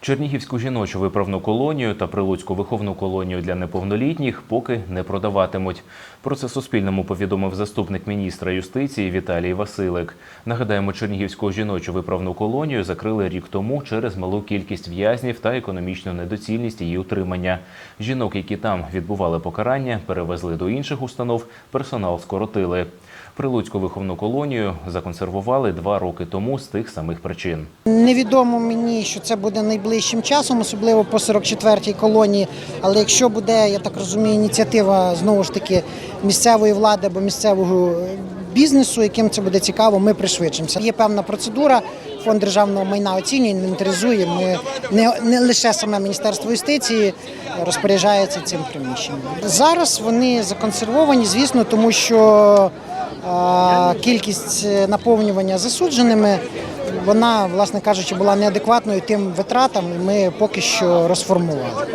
Чернігівську жіночу виправну колонію та прилуцьку виховну колонію для неповнолітніх поки не продаватимуть. Про це Суспільному повідомив заступник міністра юстиції Віталій Василик. Нагадаємо, Чернігівську жіночу виправну колонію закрили рік тому через малу кількість в'язнів та економічну недоцільність її утримання. Жінок, які там відбували покарання, перевезли до інших установ, персонал скоротили. Прилуцьку виховну колонію законсервували два роки тому з тих самих причин. Невідомо мені, що це буде найближчим часом, особливо по 44-й колонії. Але якщо буде, я так розумію, ініціатива знову ж таки місцевої влади або місцевого бізнесу, яким це буде цікаво, ми пришвидшимося. Є певна процедура. Фонд державного майна оцінює, інвентаризує. Ми не, не лише саме Міністерство юстиції розпоряджається цим приміщенням. Зараз вони законсервовані, звісно, тому що е, кількість наповнювання засудженими вона, власне кажучи, була неадекватною тим витратам, і ми поки що розформували.